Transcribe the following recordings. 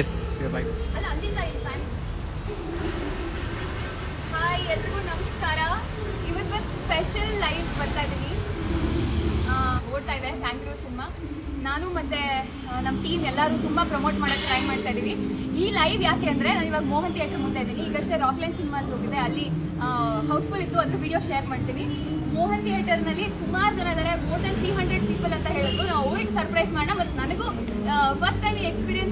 S time. Hi ಎಲ್ರಿಗೂ ನಮಸ್ಕಾರ. ಇವತ್ತೊಂದು ಸ್ಪೆಷಲ್ ಲೈವ್ ಬರ್ತಾ ಇದ್ದೀನಿ ಓಡ್ತಾ ಇದೆ ಥ್ಯಾಂಕ್ ಯು ಸಿನಿಮಾ ನಾನು ಮತ್ತೆ ನಮ್ಮ ಟೀಮ್ ಎಲ್ಲರೂ ತುಂಬಾ ಪ್ರಮೋಟ್ ಮಾಡೋಕೆ ಟ್ರೈ ಮಾಡ್ತಾ ಇದೀವಿ. ಈ ಲೈವ್ ಯಾಕೆ ಅಂದ್ರೆ, ನಾನು ಇವಾಗ ಮೋಹನ್ ಥಿಯೇಟರ್ ಮುಂದೆ ಇದ್ದೀನಿ. ಈಗಷ್ಟೇ ರಾಕ್ಲೈನ್ ಸಿನಿಮಾಸ್ ಹೋಗಿದೆ. ಅಲ್ಲಿ ಹೌಸ್ಫುಲ್ ಇತ್ತು ಅದ್ರ ವಿಡಿಯೋ ಶೇರ್ ಮಾಡ್ತೀನಿ. ಮೋಹನ್ ಥಿಯೇಟರ್ನಲ್ಲಿ ಸುಮಾರು ಜನ ಇದ್ದಾರೆ more than three hundred people ಅಂತ ಹೇಳಿದ್ರು. ನಾವು ಅವ್ರಿಗೆ ಸರ್ಪ್ರೈಸ್ ಮಾಡೋಣ. ಮತ್ತೆ ನನಗೂ ಫಸ್ಟ್ ಟೈಮ್ ಎಕ್ಸ್ಪೀರಿಯನ್ಸ್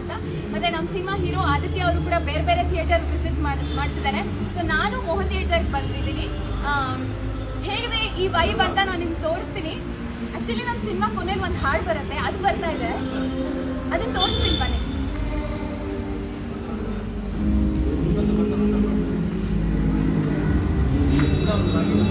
ಅಂತ. ಮತ್ತೆ ನಮ್ಮ ಸಿನಿಮಾ ಹೀರೋ ಆದಿತ್ಯ ಅವರು ಕೂಡ ಬೇರೆ ಬೇರೆ ಥಿಯೇಟರ್ ವಿಸಿಟ್ ಮಾಡ್ತಿದ್ದಾರೆ. ಸೊ ನಾನು ಮೋಹನ್ ಥಿಯೇಟರ್ ಬಂದಿದ್ದೀನಿ. ಹೇಗಿದೆ ಈ ವೈಬ್ ಅಂತ ನಾನು ನಿಮ್ಗೆ ತೋರಿಸ್ತೀನಿ. ಆಕ್ಚುಲಿ ನಮ್ಮ ಸಿನಿಮಾ ಕೊನೆಗೆ ಒಂದು ಹಾಡು ಬರುತ್ತೆ. ಅದು ಬರ್ತಾ ಇದೆ. ಅದನ್ನ ತೋರಿಸ್ತೀನಿ ಬನ್ನಿ. ಕೆಲವರು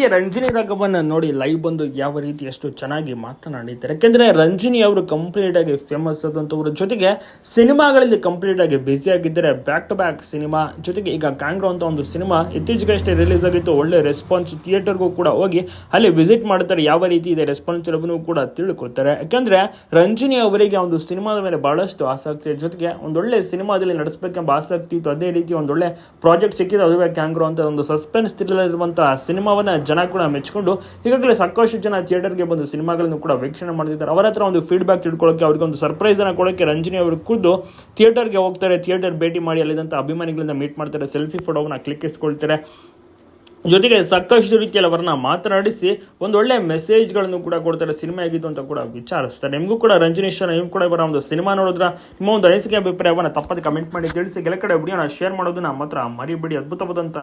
ಕನ್ನಡತಿಯ ರಂಜಿನಿ ರಾಘವನ್ನ ನೋಡಿ ಲೈವ್ ಬಂದು ಯಾವ ರೀತಿ ಎಷ್ಟು ಚೆನ್ನಾಗಿ ಮಾತನಾಡಿದ್ದಾರೆ. ಯಾಕೆಂದರೆ ರಂಜಿನಿ ಅವರು ಕಂಪ್ಲೀಟ್ ಆಗಿ ಫೇಮಸ್ ಆದಂಥವ್ರ ಜೊತೆಗೆ ಸಿನಿಮಾಗಳಲ್ಲಿ ಕಂಪ್ಲೀಟ್ ಆಗಿ ಬ್ಯುಸಿ ಆಗಿದ್ದಾರೆ. ಬ್ಯಾಕ್ ಟು ಬ್ಯಾಕ್ ಸಿನಿಮಾ ಜೊತೆಗೆ ಈಗ ಕ್ಯಾಂಗ್ರೋ ಅಂತ ಒಂದು ಸಿನಿಮಾ ಇತ್ತೀಚೆಗಷ್ಟೇ ರಿಲೀಸ್ ಆಗಿತ್ತು. ಒಳ್ಳೆ ರೆಸ್ಪಾನ್ಸ್ ಥಿಯೇಟರ್ಗೂ ಕೂಡ ಹೋಗಿ ಅಲ್ಲಿ ವಿಸಿಟ್ ಮಾಡ್ತಾರೆ. ಯಾವ ರೀತಿ ಇದೆ ರೆಸ್ಪಾನ್ಸ್ ಎಲ್ಲವನ್ನೂ ಕೂಡ ತಿಳ್ಕೊತಾರೆ ಯಾಕಂದ್ರೆ ರಂಜಿನಿ ಅವರಿಗೆ ಒಂದು ಸಿನಿಮಾದ ಮೇಲೆ ಬಹಳಷ್ಟು ಆಸಕ್ತಿ ಜೊತೆಗೆ ಒಂದೊಳ್ಳೆ ಸಿನಿಮಾದಲ್ಲಿ ನಡೆಸಬೇಕೆಂಬ ಆಸಕ್ತಿ ಇತ್ತು. ಅದೇ ರೀತಿ ಒಂದೊಳ್ಳೆ ಪ್ರಾಜೆಕ್ಟ್ ಸಿಕ್ಕಿದೆ. ಅದುವೇ ಕ್ಯಾಂಗ್ರೋ ಅಂತ ಒಂದು ಸಸ್ಪೆನ್ಸ್ ಥ್ರಿಲ್ಲರ್ ಸಿನಿಮಾವನ್ನ ಜನ ಕೂಡ ಮೆಚ್ಕೊಂಡು, ಈಗಾಗಲೇ ಸಾಕಷ್ಟು ಜನ ಥಿಯೇಟರ್ಗೆ ಬಂದು ಸಿನಿಮಾಗಳನ್ನು ಕೂಡ ವೀಕ್ಷಣೆ ಮಾಡ್ತಿದ್ದಾರೆ. ಅವರ ಹತ್ರ ಒಂದು ಫೀಡ್ಬ್ಯಾಕ್ ತಿಳ್ಕೊಳ್ಳೋಕೆ ಅವ್ರಿಗೆ ಒಂದು ಸರ್ಪ್ರೈಸ್ ಅನ್ನ ಕೊಡೋಕೆ ರಂಜನಿ ಅವರು ಖುದ್ದು ಥಿಯೇಟರ್ಗೆ ಹೋಗ್ತಾರೆ, ಥಿಯೇಟರ್ ಭೇಟಿ ಮಾಡಿ ಅಲ್ಲಿದ್ದಂಥ ಅಭಿಮಾನಿಗಳಿಂದ ಮೀಟ್ ಮಾಡ್ತಾರೆ ಸೆಲ್ಫಿ ಫೋಟೋವನ್ನು ಕ್ಲಿಕ್ಕಿಸ್ಕೊಳ್ತಾರೆ ಜೊತೆಗೆ ಸಾಕಷ್ಟು ರೀತಿಯಲ್ಲಿ ಅವರನ್ನ ಮಾತನಾಡಿಸಿ ಒಂದು ಒಳ್ಳೆ ಮೆಸೇಜ್ಗಳನ್ನು ಕೂಡ ಕೊಡ್ತಾರೆ, ಸಿನಿಮಾ ಆಗಿದ್ದು ಅಂತ ಕೂಡ ವಿಚಾರಿಸ್ತಾರೆ. ನಿಮಗೂ ಕೂಡ ರಂಜನೀಶ್ವರ ನಿಮ್ಗೂ ಕೂಡ ಇವರ ಒಂದು ಸಿನಿಮಾ ನೋಡಿದ್ರ, ನಿಮ್ಮ ಒಂದು ಅನಿಸಿಕೆ, ಅಭಿಪ್ರಾಯವನ್ನು ತಪ್ಪದೆ ಕಮೆಂಟ್ ಮಾಡಿ ತಿಳಿಸಿ ಕೆಲ ಕಡೆ ವಿಡಿಯೋನ ಶೇರ್ ಮಾಡೋದನ್ನ ಮಾತ್ರ ಮರಿಬೇಡಿ. ಅದ್ಭುತವಾದಂಥ